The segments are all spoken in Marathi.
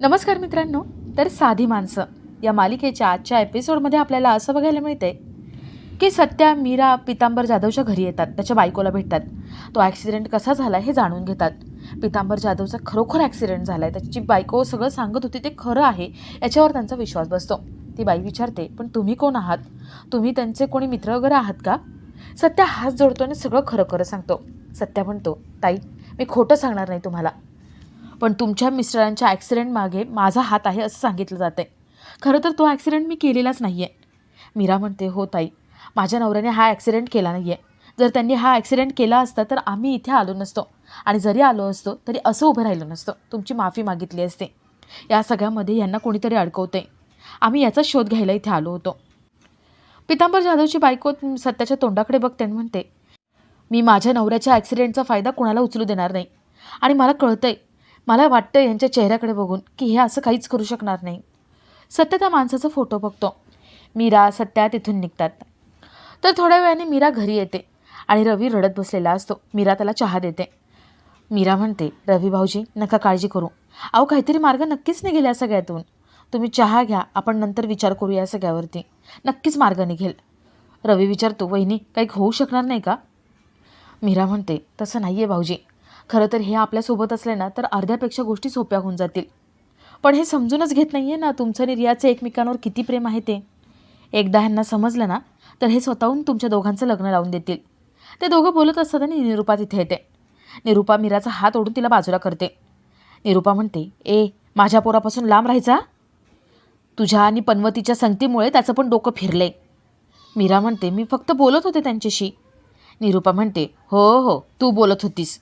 नमस्कार मित्रांनो तर साधी माणसं या मालिकेच्या आजच्या एपिसोडमध्ये आपल्याला असं बघायला मिळते की सत्या मीरा पितांबर जाधवच्या घरी येतात त्याच्या बायकोला भेटतात. तो ॲक्सिडेंट कसा झाला हे जाणून घेतात. पितांबर जाधवचा खरोखर ॲक्सिडेंट झाला आहे त्याची बायको सगळं सांगत होती ते खरं आहे याच्यावर त्यांचा विश्वास बसतो. ती बाई विचारते पण तुम्ही कोण आहात? तुम्ही त्यांचे कोणी मित्र वगैरे आहात का? सत्या हात जोडतो आणि सगळं खरं खरं सांगतो. सत्या म्हणतो ताई मी खोटं सांगणार नाही तुम्हाला. पण तुमच्या मिस्टरांच्या ॲक्सिडेंट मागे माझा हात आहे असं सांगितलं जाते खरं तर तो ॲक्सिडेंट मी केलेलाच नाही आहे मीरा म्हणते हो ताई माझ्या नवऱ्याने हा ॲक्सिडेंट केला नाही आहे जर त्यांनी हा ॲक्सिडेंट केला असता तर आम्ही इथे आलो नसतो. आणि जरी आलो असतो तरी असं उभं राहिलो नसतं. तुमची माफी मागितली असते. या सगळ्यामध्ये यांना कोणीतरी अडकवते आम्ही याचा शोध घ्यायला इथे आलो होतो. पितांबर जाधवची बायको सत्याच्या तोंडाकडे बघते आणि म्हणते मी माझ्या नवऱ्याच्या ॲक्सिडेंटचा फायदा कोणाला उचलू देणार नाही. आणि मला कळतंय मला वाटतं यांच्या चेहऱ्याकडे बघून की हे असं काहीच करू शकणार नाही. सत्य त्या माणसाचा फोटो बघतो. मीरा सत्या तिथून निघतात. तर थोड्या वेळाने मीरा घरी येते आणि रवी रडत बसलेला असतो. मीरा त्याला चहा देते. मीरा म्हणते रवी भाऊजी नका काळजी करू. अहो काहीतरी मार्ग नक्कीच निघेल या सगळ्यातून. तुम्ही चहा घ्या आपण नंतर विचार करू या सगळ्यावरती. नक्कीच मार्ग निघेल. रवी विचारतो वहिनी काही होऊ शकणार नाही का? मीरा म्हणते तसं नाही आहे भाऊजी. खरं तर हे आपल्यासोबत असले ना तर अर्ध्यापेक्षा गोष्टी सोप्या होऊन जातील. पण हे समजूनच घेत नाही आहे ना तुमचं आणि रियाचं एकमेकांवर किती प्रेम आहे ते. एकदा ह्यांना समजलं ना तर हे स्वतःहून तुमच्या दोघांचं लग्न लावून देतील. ते दोघं बोलत असतात आणि निरुपा तिथे येते. निरुपा मीराचा हात ओढून तिला बाजूला करते. निरुपा म्हणते ए माझ्या पोरापासून लांब राहायचा? तुझ्या आणि पनवतीच्या संगतीमुळे त्याचं पण डोकं फिरले. मीरा म्हणते मी फक्त बोलत होते त्यांच्याशी. निरुपा म्हणते हो हो तू बोलत होतीस.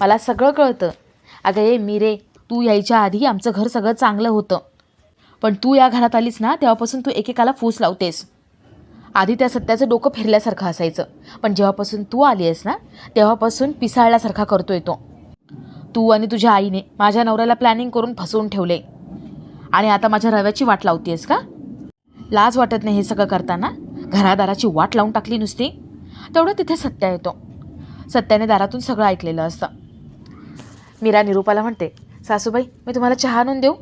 मला सगळं कळतं. अगं मी रे तू यायच्या आधी आमचं घर सगळं चांगलं होतं. पण तू या घरात आलीस ना तेव्हापासून तू एकेकाला फूस लावतेस. आधी त्या सत्याचं डोकं फिरल्यासारखं असायचं. पण जेव्हापासून तू आली आहेस ना तेव्हापासून पिसाळल्यासारखा करतोय तो. तू आणि तुझ्या आईने माझ्या नवऱ्याला प्लॅनिंग करून फसवून ठेवले. आणि आता माझ्या रव्याची वाट लावतीयस का? लाज वाटत नाही हे सगळं करताना? घरादाराची वाट लावून टाकली नुसती? तेवढं तिथे सत्या येतो. सत्याने दारातून सगळं ऐकलेलं असतं. मीरा निरूपाला म्हणते सासूबाई मी तुम्हाला चहा आणून देऊ?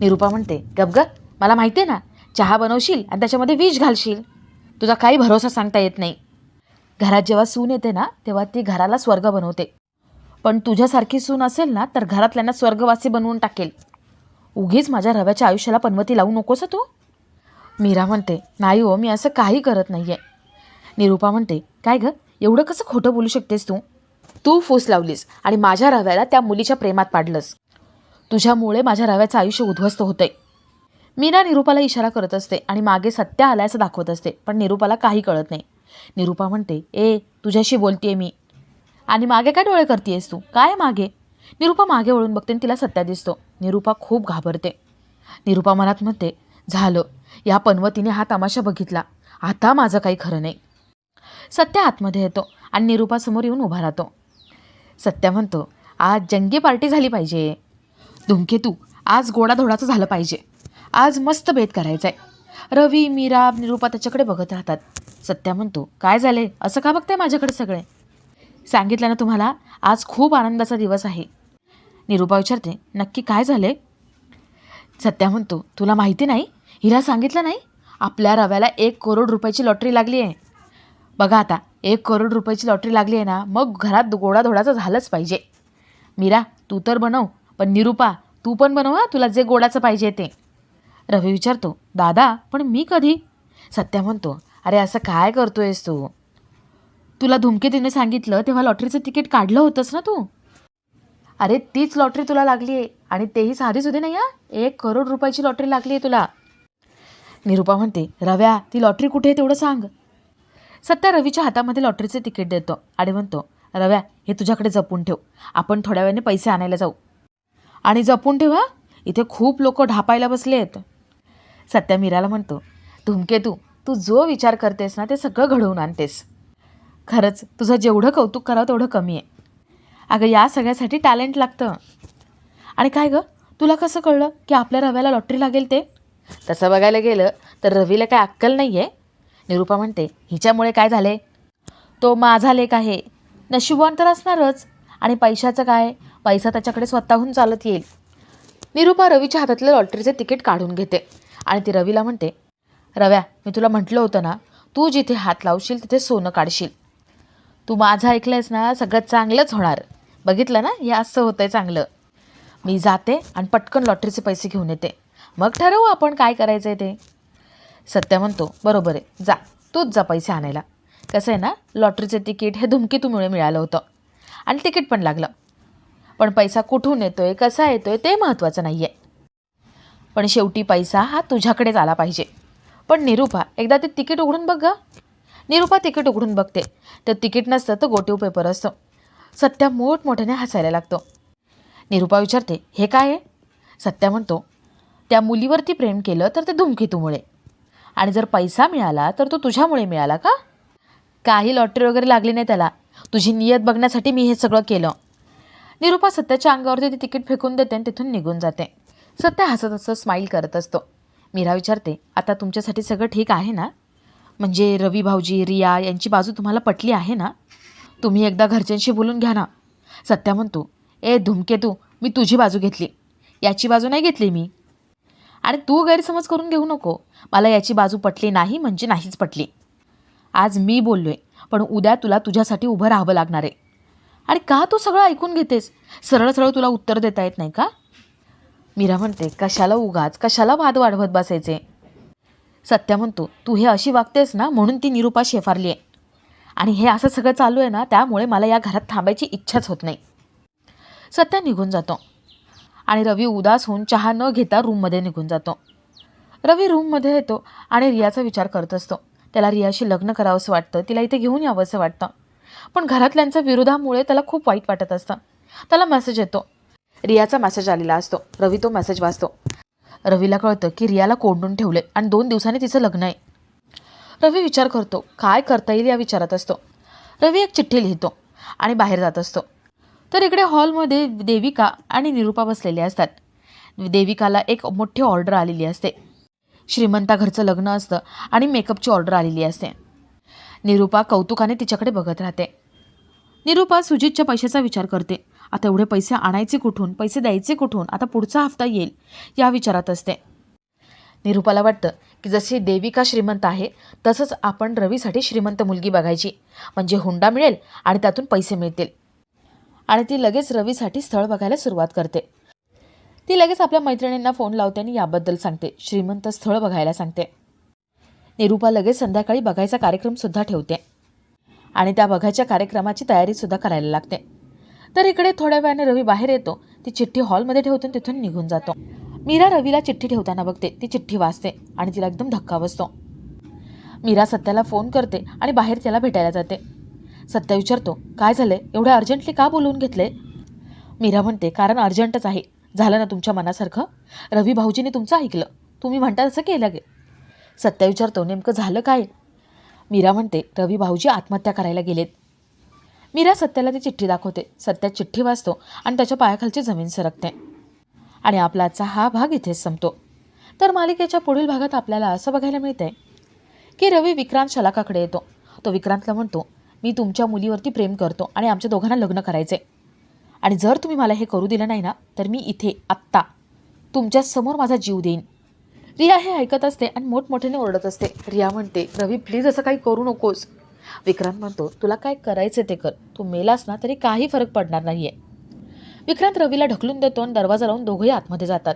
निरूपा म्हणते गप ग मला माहिती आहे ना चहा बनवशील आणि त्याच्यामध्ये विष घालशील. तुझा काही भरोसा सांगता येत नाही. घरात जेव्हा सून येते ना तेव्हा ती घराला स्वर्ग बनवते. पण तुझ्यासारखी सून असेल ना तर घरातल्यांना स्वर्गवासी बनवून टाकेल. उगीच माझ्या रव्याच्या आयुष्याला पनवती लावू नकोस तू. मीरा म्हणते नाही हो मी असं काही करत नाही आहे निरूपा म्हणते काय गं एवढं कसं खोटं बोलू शकतेस तू? तू फूस लावलीस आणि माझ्या रव्याला त्या मुलीच्या प्रेमात पाडलंस. तुझ्यामुळे माझ्या रव्याचं आयुष्य उद्ध्वस्त होतंय. ना निरूपाला इशारा करत असते आणि मागे सत्य आल्याचं दाखवत असते पण निरूपाला काही कळत नाही. निरूपा म्हणते ए तुझ्याशी बोलतेय मी. आणि मागे काय डोळे करतेयस तू? काय मागे? निरूपा मागे वळून बघते आणि तिला सत्या दिसतो. निरूपा खूप घाबरते. निरूपा मनात म्हणते झालं. या पनवतीने हा तमाशा बघितला. आता माझं काही खरं नाही. सत्या आतमध्ये येतो आणि निरूपासमोर येऊन उभा राहतो. सत्या म्हणतो आज जंगी पार्टी झाली पाहिजे. धुमकेतू आज गोडाधोडाचं झालं पाहिजे. आज मस्त बेत करायचा आहे रवी मीरा निरूपा त्याच्याकडे बघत राहतात. सत्या म्हणतो काय झाले असं का बघताय माझ्याकडे सगळे? सांगितलं ना तुम्हाला आज खूप आनंदाचा दिवस आहे. निरूपा विचारते नक्की काय झाले सत्या म्हणतो तुला माहिती नाही? हिला सांगितलं नाही? आपल्या रव्याला एक करोड रुपयाची लॉटरी लागली आहे बघा आता एक करोड रुपयाची लॉटरी लागली आहे ना मग घरात गोडाधोडाचं झालंच पाहिजे. मीरा तू तर बनव पण निरूपा तू पण बनव हा तुला जे गोडाचं पाहिजे ते. रवी विचारतो दादा पण मी कधी? सत्या म्हणतो अरे असं काय करतोयस तू? तुला धुमकेतीने सांगितलं तेव्हा लॉटरीचं तिकीट काढलं होतंस ना तू? अरे तीच लॉटरी तुला लागली आहे आणि तेही साधीच होती नाही हा एक करोड रुपयाची लॉटरी लागली आहे तुला. निरूपा म्हणते रव्या ती लॉटरी कुठे आहे तेवढं सांग. सत्या रवीच्या हातामध्ये लॉटरीचे तिकीट देतो. आणि म्हणतो रव्या हे तुझ्याकडे जपून ठेव. आपण थोड्या वेळाने पैसे आणायला जाऊ. आणि जपून ठेवा इथे खूप लोक ढापायला बसले आहेत सत्या मीराला म्हणतो धुमकेतू तू जो विचार करतेस ना ते सगळं घडवून आणतेस. खरंच तुझं जेवढं कौतुक करावं तेवढं कमी आहे. अगं या सगळ्यासाठी टॅलेंट लागतं. आणि काय गं? तुला कसं कळलं की आपल्या रव्याला लॉटरी लागेल ते? तसं बघायला गेलं तर रवीला काय अक्कल नाही आहे निरूपा म्हणते हिच्यामुळे काय झाले? तो माझा लेख आहे. नशिबवान तर असणारच. आणि पैशाचं काय? पैसा त्याच्याकडे स्वतःहून चालत येईल. निरुपा रवीच्या हातातलं लॉटरीचे तिकीट काढून घेते. आणि ती रवीला म्हणते रव्या मी तुला म्हटलं होतं ना तू जिथे हात लावशील तिथे सोनं काढशील. तू माझं ऐकलंयस ना सगळं चांगलंच होणार. बघितलं ना हे असं होतंय चांगलं. मी जाते आणि पटकन लॉटरीचे पैसे घेऊन येते. मग ठरवू आपण काय करायचं आहे ते. सत्या म्हणतो बरोबर आहे जा तूच जा पैसे आणायला. कसं आहे ना लॉटरीचे तिकीट हे धुमकीतूमुळे मिळालं होतं. आणि तिकीट पण लागलं. पण पैसा कुठून येतो आहे कसा येतो आहे ते महत्त्वाचं नाही आहे पण शेवटी पैसा हा तुझ्याकडेच आला पाहिजे. पण निरूपा एकदा ते तिकीट उघडून बघ ग. निरूपा तिकीट उघडून बघते. तर तिकीट नसतं तर गोटीव पेपर असतं. सत्या मोठमोठ्याने हसायला लागतो. निरूपा विचारते हे काय आहे? सत्या म्हणतो त्या मुलीवरती प्रेम केलं तर ते धुमकेतूमुळे. आणि जर पैसा मिळाला तर तो तुझ्यामुळे मिळाला का? काही लॉटरी वगैरे लागली नाही त्याला. तुझी नियत बघण्यासाठी मी हे सगळं केलं. निरूपा सत्याच्या अंगावरती ती तिकीट फेकून देते आणि तिथून निघून जाते. सत्या हसत हसत स्माईल करत असतो. मीरा विचारते आता तुमच्यासाठी सगळं ठीक आहे ना? म्हणजे रवी भाऊजी रिया यांची बाजू तुम्हाला पटली आहे ना? तुम्ही एकदा घरच्यांशी बोलून घ्या ना. सत्या म्हणतो ए धुमकेतू मी तुझी बाजू घेतली. याची बाजू नाही घेतली मी. आणि तू गैरसमज करून घेऊ नको. मला याची बाजू पटली नाही म्हणजे नाहीच पटली. आज मी बोललोय पण उद्या तुला तुझ्यासाठी उभं राहावं लागणार आहे. आणि का तू सगळं ऐकून घेतेस? सरळ सरळ तुला उत्तर देता येत नाही का? मीरा म्हणते कशाला उगाच? कशाला वाद वाढवत बसायचे? सत्या म्हणतो तू हे अशी वागतेस ना म्हणून ती निरूपा शेफारली आहे आणि हे असं सगळं चालू आहे ना त्यामुळे मला या घरात थांबायची इच्छाच होत नाही. सत्या निघून जातो. आणि रवी उदास होऊन चहा न घेता रूममध्ये निघून जातो. रवी रूममध्ये येतो आणि रियाचा विचार करत असतो. त्याला रियाशी लग्न करावंसं वाटतं. तिला इथे घेऊन यावंसं वाटतं. पण घरातल्यांच्या विरोधामुळे त्याला खूप वाईट वाटत असतं. त्याला मेसेज येतो. रियाचा मेसेज आलेला असतो. रवी तो मेसेज वाचतो. रवीला कळतं की रियाला कोंडून ठेवले आणि दोन दिवसांनी तिचं लग्न आहे. रवी विचार करतो काय करता येईल या विचारात? असतो. रवी एक चिठ्ठी लिहितो आणि बाहेर जात असतो. तर इकडे हॉलमध्ये देविका आणि निरूपा बसलेले असतात. देविकाला एक मोठी ऑर्डर आलेली असते. श्रीमंता घरचं लग्न असतं आणि मेकअपची ऑर्डर आलेली असते. निरूपा कौतुकाने तिच्याकडे बघत राहते. निरूपा सुजितच्या पैशाचा विचार करते. आता एवढे पैसे आणायचे कुठून? पैसे द्यायचे कुठून? आता पुढचा हप्ता येईल या विचारात असते. निरूपाला वाटतं की जशी देविका श्रीमंत आहे तसंच आपण रवीसाठी श्रीमंत मुलगी बघायची. म्हणजे हुंडा मिळेल आणि त्यातून पैसे मिळतील. आणि ती लगेच रवीसाठी स्थळ बघायला सुरुवात करते. ती लगेच आपल्या मैत्रिणींना फोन लावते आणि याबद्दल सांगते. श्रीमंत स्थळ बघायला सांगते. निरूपा लगेच संध्याकाळी बघायचा कार्यक्रमसुद्धा ठेवते. आणि त्या बघायच्या कार्यक्रमाची तयारीसुद्धा करायला लागते. तर इकडे थोड्या वेळाने रवी बाहेर येतो. ती चिठ्ठी हॉलमध्ये ठेवतो आणि तिथून निघून जातो. मीरा रवीला चिठ्ठी ठेवताना बघते. ती चिठ्ठी वाचते आणि तिला एकदम धक्का बसतो. मीरा सत्याला फोन करते आणि बाहेर त्याला भेटायला जाते. सत्या विचारतो. काय झालंय? एवढं अर्जंटली का बोलवून घेतले मीरा म्हणते कारण अर्जंटच आहे. झालं ना तुमच्या मनासारखं? रवी भाऊजीने तुमचं ऐकलं. तुम्ही म्हणता तसं केलं गे. सत्या विचारतो नेमकं झालं काय? मीरा म्हणते रवी भाऊजी आत्महत्या करायला गेलेत. मीरा सत्याला ती चिठ्ठी दाखवते. सत्या चिठ्ठी वाचतो आणि त्याच्या पायाखालची जमीन सरकते. आणि आपला आजचा हा भाग इथेच संपतो. तर मालिकेच्या पुढील भागात आपल्याला असं बघायला मिळतंय की रवी विक्रांत शलाकाकडे येतो. तो विक्रांतला म्हणतो मी तुमच्या मुलीवरती प्रेम करतो आणि आमच्या दोघांना लग्न करायचे आणि जर तुम्ही मला हे करू दिलं नाही ना तर मी इथे आत्ता तुमच्यासमोर माझा जीव देईन. रिया हे ऐकत असते आणि मोठमोठ्याने ओरडत असते. रिया म्हणते रवी प्लीज असं काही करू नकोस. विक्रांत म्हणतो तुला काय करायचं ते कर. तू मेलास ना तरी काही फरक पडणार नाही आहे विक्रांत रवीला ढकलून देतो आणि दरवाजा लावून दोघंही आतमध्ये जातात.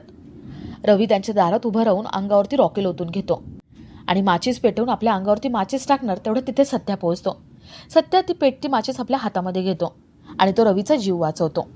रवी त्यांच्या दारात उभं राहून अंगावरती रॉकेल ओतून घेतो. आणि माचीस पेटवून आपल्या अंगावरती माचीस टाकणार तेवढं तिथे सध्या पोहोचतो. सत्या ती पेटती माचीस आपल्या हातामध्ये घेतो आणि तो रवीचा जीव वाचवतो.